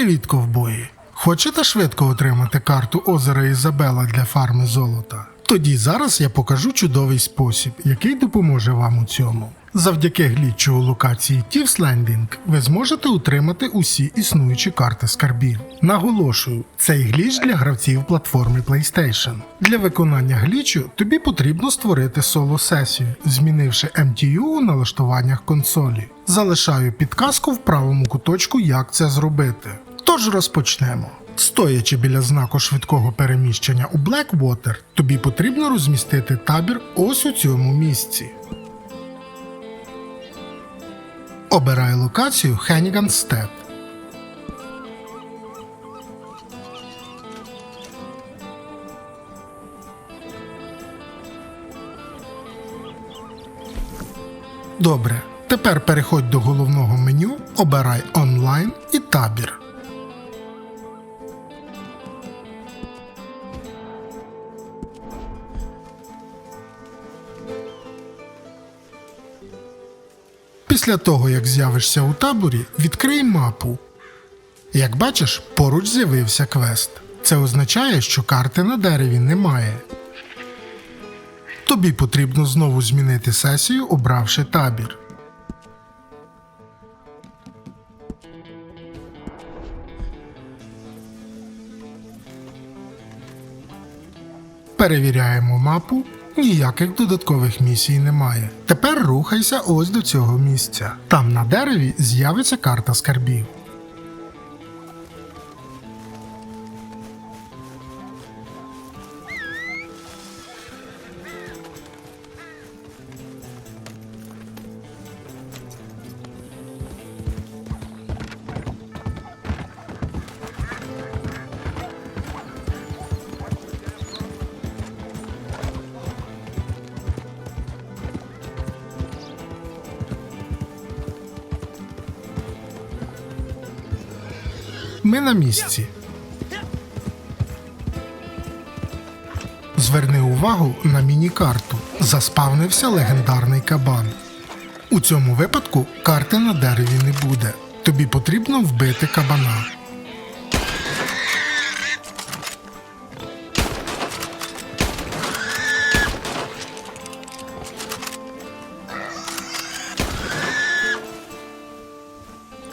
Привіт, ковбої! Хочете швидко отримати карту озера Ізабела для фарми золота? Тоді зараз я покажу чудовий спосіб, який допоможе вам у цьому. Завдяки глітчу у локації Thieves Landing ви зможете отримати усі існуючі карти скарбів. Наголошую, цей гліч для гравців платформи PlayStation. Для виконання глічу тобі потрібно створити соло-сесію, змінивши MTU у налаштуваннях консолі. Залишаю підказку в правому куточку, як це зробити. Тож розпочнемо. Стоячи біля знаку швидкого переміщення у Blackwater, тобі потрібно розмістити табір ось у цьому місці. Обирай локацію Хеніган Степ. Добре. Тепер переходь до головного меню, обирай онлайн і табір. Після того, як з'явишся у таборі, відкрий мапу. Як бачиш, поруч з'явився квест. Це означає, що карти на дереві немає. Тобі потрібно знову змінити сесію, обравши табір. Перевіряємо мапу. Ніяких додаткових місій немає. Тепер рухайся ось до цього місця. Там на дереві з'явиться карта скарбів. Ми на місці. Зверни увагу на міні-карту. Заспавнився легендарний кабан. У цьому випадку карти на дереві не буде. Тобі потрібно вбити кабана.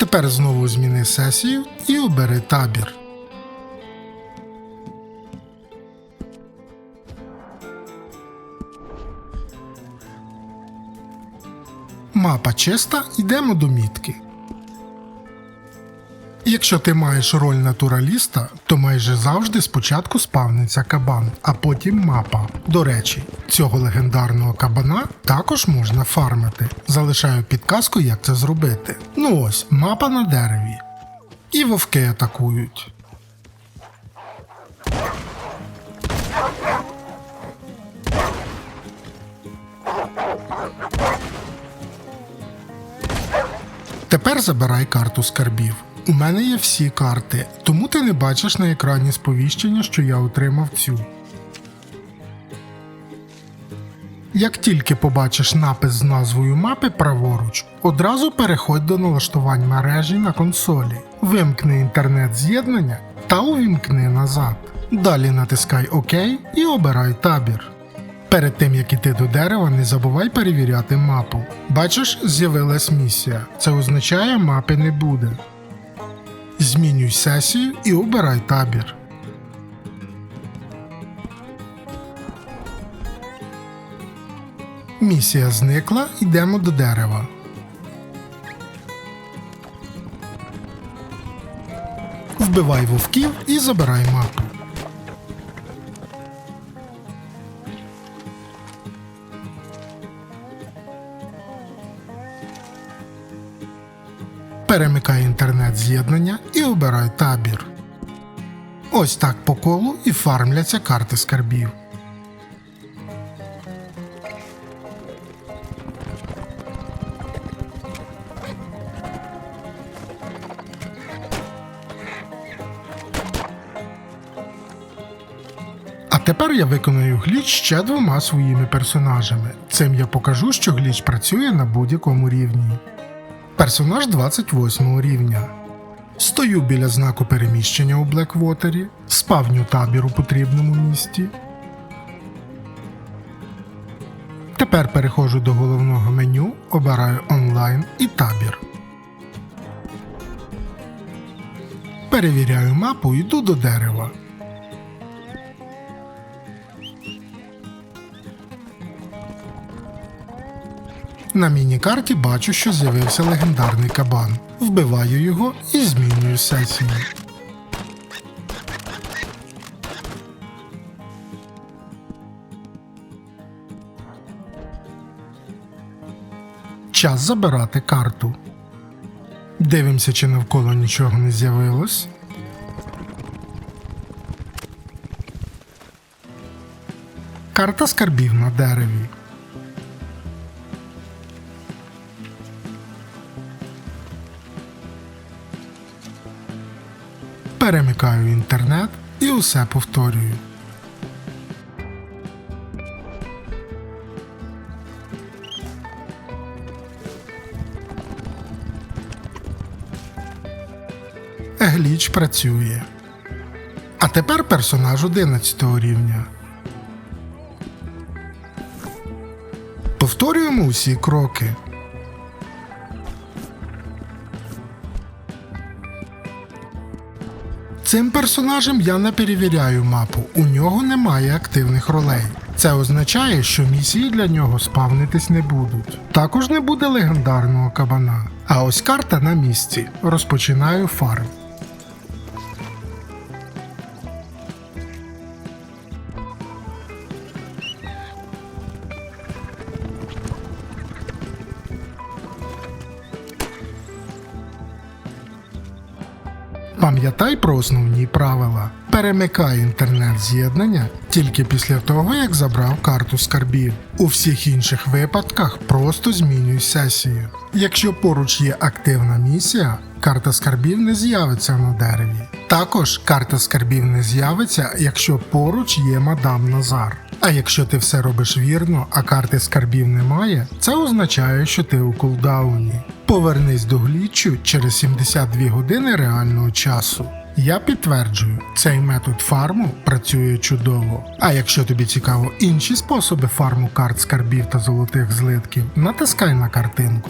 Тепер знову зміни сесію і обери табір. Мапа чиста, йдемо до мітки. Якщо ти маєш роль натураліста, то майже завжди спочатку спавниться кабан, а потім мапа. До речі, цього легендарного кабана також можна фармити. Залишаю підказку, як це зробити. Ну ось, мапа на дереві. І вовки атакують. Тепер забирай карту скарбів. У мене є всі карти, тому ти не бачиш на екрані сповіщення, що я отримав цю. Як тільки побачиш напис з назвою мапи праворуч, одразу переходь до налаштувань мережі на консолі, вимкни інтернет-з'єднання та увімкни назад. Далі натискай ОК і обирай табір. Перед тим як іти до дерева, не забувай перевіряти мапу. Бачиш, з'явилась місія. Це означає, мапи не буде. Змінюй сесію і обирай табір. Місія зникла, йдемо до дерева. Вбивай вовків і забирай мапу. Перемикай інтернет-з'єднання і обирай табір. Ось так по колу і фармляться карти скарбів. А тепер я виконую гліч ще двома своїми персонажами. Цим я покажу, що гліч працює на будь-якому рівні. Персонаж 28 рівня. Стою біля знаку переміщення у Блеквотері, спавню табір у потрібному місті. Тепер переходжу до головного меню, обираю онлайн і табір. Перевіряю мапу, йду до дерева. На міні-карті бачу, що з'явився легендарний кабан. Вбиваю його і змінюю сесію. Час забирати карту. Дивимося, чи навколо нічого не з'явилось. Карта скарбів на дереві. Перемикаю інтернет і усе повторюю. Гліч працює. А тепер персонаж 11 рівня. Повторюємо усі кроки. Цим персонажем я не перевіряю мапу, у нього немає активних ролей. Це означає, що місії для нього спавнитись не будуть. Також не буде легендарного кабана. А ось карта на місці. Розпочинаю фарм. Пам'ятай про основні правила. Перемикай інтернет-з'єднання тільки після того, як забрав карту скарбів. У всіх інших випадках просто змінюй сесію. Якщо поруч є активна місія, карта скарбів не з'явиться на дереві. Також карта скарбів не з'явиться, якщо поруч є мадам Назар. А якщо ти все робиш вірно, а карти скарбів немає, це означає, що ти у кулдауні. Повернись до глічу через 72 години реального часу. Я підтверджую, цей метод фарму працює чудово. А якщо тобі цікаво інші способи фарму карт скарбів та золотих злитків, натискай на картинку.